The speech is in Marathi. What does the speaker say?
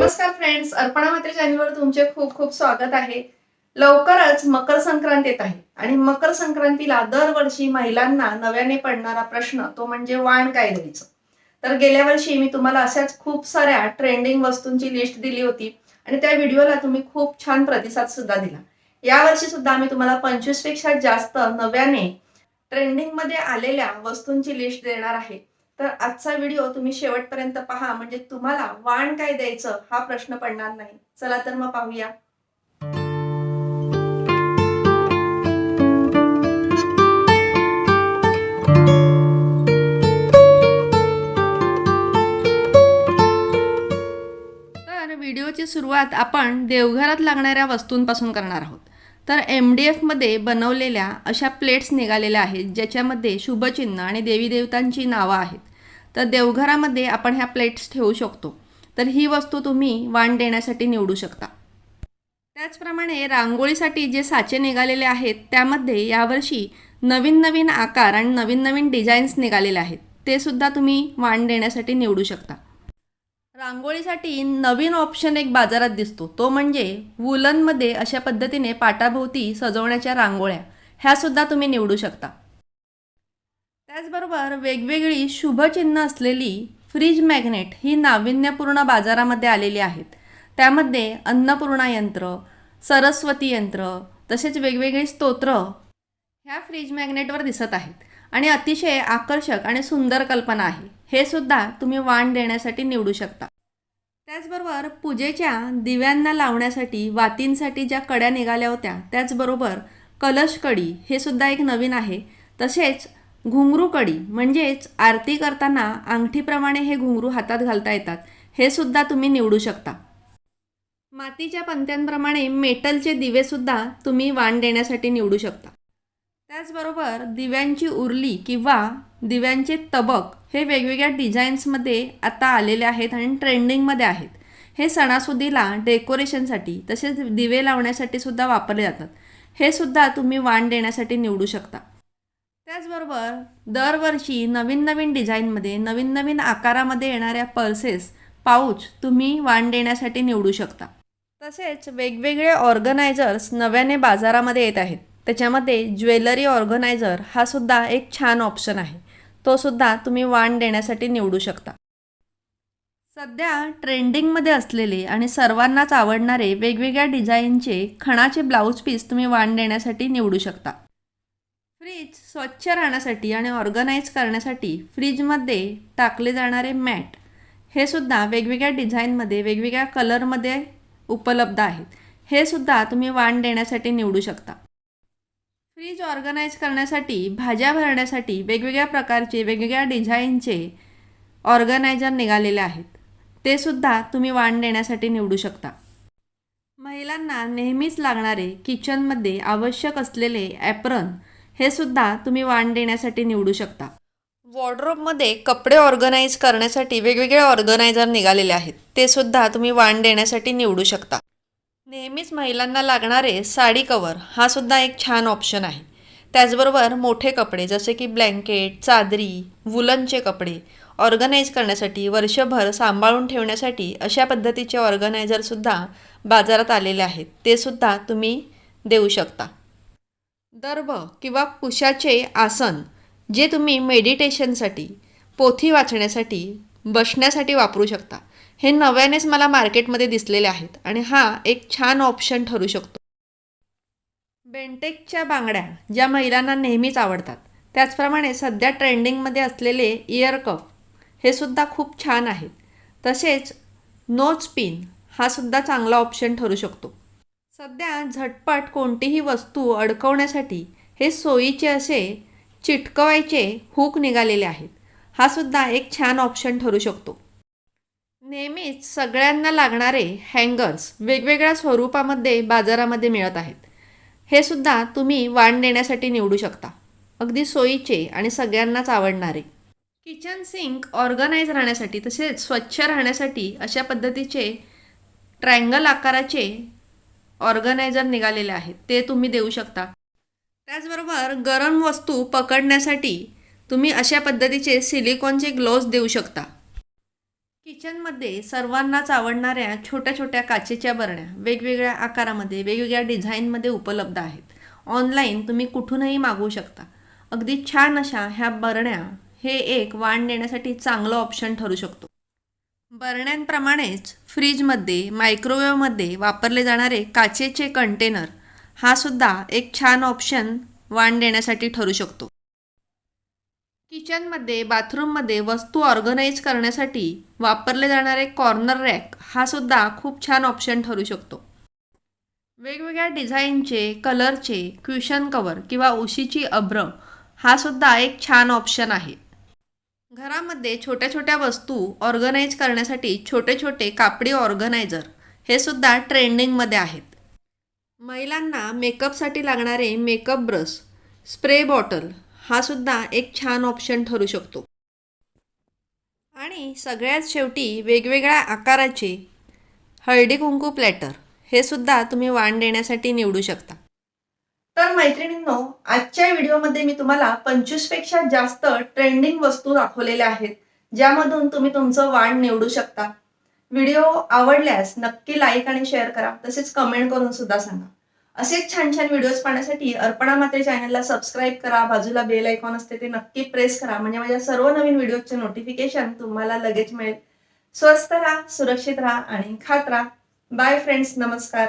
नमस्कार फ्रेंड्स अर्पणा मात्र चॅनलवर तुमचे खूप खूप स्वागत आहे. लवकरच मकर संक्रांत येत आहे आणि मकर संक्रांतीला दरवर्षी महिलांना नव्याने पडणारा प्रश्न तो म्हणजे वाण काय द्यायचं तर गेल्या वर्षी मी तुम्हाला अशाच खूप साऱ्या ट्रेंडिंग वस्तूंची लिस्ट दिली होती आणि त्या व्हिडिओला तुम्ही खूप छान प्रतिसाद सुद्धा दिला. या वर्षी सुद्धा मी तुम्हाला पंचवीसपेक्षा जास्त नव्याने ट्रेंडिंगमध्ये आलेल्या वस्तूंची लिस्ट देणार आहे. तर आजचा व्हिडिओ तुम्ही शेवटपर्यंत पहा. म्हणजे तुम्हाला वाण काय द्यायचं हा प्रश्न पडणार नाही. चला तर मग पाहूया. तर व्हिडिओची सुरुवात आपण देवघरात लागणाऱ्या वस्तूंपासून करणार आहोत. तर एम डी एफमध्ये बनवलेल्या अशा प्लेट्स निघालेल्या आहेत ज्याच्यामध्ये शुभचिन्ह आणि देवी देवतांची नावं आहेत. तर देवघरामध्ये आपण ह्या प्लेट्स ठेवू शकतो. तर ही वस्तू तुम्ही वाण देण्यासाठी निवडू शकता. त्याचप्रमाणे रांगोळीसाठी जे साचे निघालेले आहेत त्यामध्ये यावर्षी नवीन नवीन आकार आणि नवीन नवीन डिझाईन्स निघालेले आहेत. ते सुद्धा तुम्ही वाण देण्यासाठी निवडू शकता. रांगोळीसाठी नवीन ऑप्शन एक बाजारात दिसतो. तो म्हणजे वुलनमध्ये अशा पद्धतीने पाटाभोवती सजवण्याच्या रांगोळ्या. ह्या सुद्धा तुम्ही निवडू शकता. त्याचबरोबर वेगवेगळी शुभचिन्ह असलेली फ्रीज मॅग्नेट ही नाविन्यपूर्ण बाजारामध्ये आलेली आहेत. त्यामध्ये अन्नपूर्णा यंत्र सरस्वती यंत्र तसेच वेगवेगळी स्तोत्र ह्या फ्रीज मॅग्नेटवर दिसत आहेत. आणि अतिशय आकर्षक आणि सुंदर कल्पना आहे. हे सुद्धा तुम्ही वाण देण्यासाठी निवडू शकता. त्याचबरोबर पूजेच्या दिव्यांना लावण्यासाठी वातींसाठी ज्या कड्या निघाल्या होत्या त्याचबरोबर कलश कडी हे सुद्धा एक नवीन आहे. तसेच घुंगरू कडी म्हणजेच आरती करताना अंगठीप्रमाणे हे घुंगरू हातात घालता येतात. हे सुद्धा तुम्ही निवडू शकता. मातीच्या पंत्यांप्रमाणे मेटलचे दिवेसुद्धा तुम्ही वाण देण्यासाठी निवडू शकता. त्याचबरोबर दिव्यांची उरली किंवा दिव्यांचे तबक हे वेगवेगळ्या डिझाईन्समध्ये आता आलेले आहेत आणि ट्रेंडिंगमध्ये आहेत. हे सणासुदीला डेकोरेशनसाठी तसेच दिवे लावण्यासाठी सुद्धा वापरले जातात. हे सुद्धा तुम्ही वाण देण्यासाठी निवडू शकता. त्याचबरोबर दरवर्षी नवीन नवीन डिझाईनमध्ये नवीन नवीन आकारामध्ये येणाऱ्या पर्सेस पाऊच तुम्ही वाण देण्यासाठी निवडू शकता. तसेच वेगवेगळे ऑर्गनायझर्स नव्याने बाजारामध्ये येत आहेत. त्याच्यामध्ये ज्वेलरी ऑर्गनायझर हा सुद्धा एक छान ऑप्शन आहे. तो सुद्धा तुम्ही वाण देण्यासाठी निवडू शकता. सध्या ट्रेंडिंगमध्ये असलेले आणि सर्वांनाच आवडणारे वेगवेगळ्या डिझाईनचे खणाचे ब्लाऊज पीस तुम्ही वाण देण्यासाठी निवडू शकता. फ्रीज स्वच्छ राहण्यासाठी आणि ऑर्गनाईज करण्यासाठी फ्रीजमध्ये टाकले जाणारे मॅट हे सुद्धा वेगवेगळ्या डिझाईनमध्ये वेगवेगळ्या कलरमध्ये उपलब्ध आहेत. हे सुद्धा तुम्ही वाण देण्यासाठी निवडू शकता. फ्रीज ऑर्गनाईज करण्यासाठी भाज्या भरण्यासाठी वेगवेगळ्या प्रकारचे वेगवेगळ्या डिझाईनचे ऑर्गनायझर निघालेले आहेत. ते सुद्धा तुम्ही वाण देण्यासाठी निवडू शकता. महिलांना नेहमीच लागणारे किचनमध्ये आवश्यक असलेले ॲप्रन हे सुद्धा तुम्ही वाण देण्यासाठी निवडू शकता. वॉर्ड्रोबमध्ये कपडे ऑर्गनाईज करण्यासाठी वेगवेगळे ऑर्गनायझर निघालेले आहेत. ते सुद्धा तुम्ही वाण देण्यासाठी निवडू शकता. नेहमीच महिलांना लागणारे साडी कवर हा सुद्धा एक छान ऑप्शन आहे. त्याचबरोबर मोठे कपडे जसे की ब्लँकेट चादरी वुलनचे कपडे ऑर्गनाईज करण्यासाठी वर्षभर सांभाळून ठेवण्यासाठी अशा पद्धतीचे ऑर्गनायझरसुद्धा बाजारात आलेले आहेत. ते सुद्धा तुम्ही देऊ शकता. दर्भ किंवा कुशाचे आसन जे तुम्ही मेडिटेशनसाठी पोथी वाचण्यासाठी बसण्यासाठी वापरू शकता. हे नव्यानेच मला मार्केटमध्ये दिसलेले आहेत आणि हा एक छान ऑप्शन ठरू शकतो. बेंटेकच्या बांगड्या ज्या महिलांना नेहमीच आवडतात त्याचप्रमाणे सध्या ट्रेंडिंगमध्ये असलेले इयर कफ हे सुद्धा खूप छान आहेत. तसेच नोज पिन हा सुद्धा चांगला ऑप्शन ठरू शकतो. सध्या झटपट कोणतीही वस्तू अडकवण्यासाठी हे सोयीचे असे चिटकवायचे हुक निघालेले आहेत. हा सुद्धा एक छान ऑप्शन ठरू शकतो. नेहमीच सगळ्यांना लागणारे हँगर्स वेगवेगळ्या स्वरूपामध्ये बाजारामध्ये मिळत आहेत. हे सुद्धा तुम्ही वाण देण्यासाठी निवडू शकता. अगदी सोयीचे आणि सगळ्यांनाच आवडणारे. किचन सिंक ऑर्गनाईज राहण्यासाठी तसेच स्वच्छ राहण्यासाठी अशा पद्धतीचे ट्रँगल आकाराचे ऑर्गनायझर निघालेले आहेत. ते तुम्ही देऊ शकता. त्याचबरोबर गरम वस्तू पकडण्यासाठी तुम्ही अशा पद्धतीचे सिलिकॉनचे ग्लोव्ज देऊ शकता. किचनमध्ये सर्वांनाच आवडणाऱ्या छोट्या छोट्या काचेच्या बरण्या वेगवेगळ्या आकारामध्ये वेगवेगळ्या डिझाईनमध्ये उपलब्ध आहेत. ऑनलाईन तुम्ही कुठूनही मागवू शकता. अगदी छान अशा ह्या बरण्या हे एक वाण देण्यासाठी चांगलं ऑप्शन ठरू शकतो. बरण्यांप्रमाणेच फ्रीजमध्ये मायक्रोवेव्हमध्ये वापरले जाणारे काचेचे कंटेनर हा सुद्धा एक छान ऑप्शन वाण देण्यासाठी ठरू शकतो. किचनमध्ये बाथरूममध्ये वस्तू ऑर्गनाईज करण्यासाठी वापरले जाणारे कॉर्नर रॅक हा सुद्धा खूप छान ऑप्शन ठरू शकतो. वेगवेगळ्या डिझाईनचे कलरचे क्युशन कवर किंवा उशीची अभ्र हा सुद्धा एक छान ऑप्शन आहे. घरामध्ये छोट्या छोट्या वस्तू ऑर्गनाईज करण्यासाठी छोटे छोटे कापडी ऑर्गनायझर हे सुद्धा ट्रेंडिंगमध्ये आहेत. महिलांना मेकअपसाठी लागणारे मेकअप ब्रश स्प्रे बॉटल हा सुद्धा एक छान ऑप्शन ठरू शकतो. आणि सगळ्यात शेवटी वेगवेगळ्या आकाराचे हळदी कुंकू प्लॅटर हे सुद्धा तुम्ही वाण देण्यासाठी निवडू शकता. तर मैत्रिणींनो आजच्या व्हिडिओमध्ये मी तुम्हाला पंचवीसपेक्षा जास्त ट्रेंडिंग वस्तू दाखवलेल्या आहेत ज्यामधून तुम्ही तुमचं वाण निवडू शकता. व्हिडिओ आवडल्यास नक्की लाईक आणि शेअर करा तसेच कमेंट करून सुद्धा सांगा. असेच छान छान व्हिडिओज पाहण्यासाठी अर्पणा माते चॅनलला सबस्क्राईब करा बाजूला बेल आयकॉन असते ते नक्की प्रेस करा म्हणजे माझ्या सर्व नवीन व्हिडिओचे नोटिफिकेशन तुम्हाला लगेच मिळेल. स्वस्त राहा सुरक्षित राहा आणि खात राहा. बाय फ्रेंड्स नमस्कार.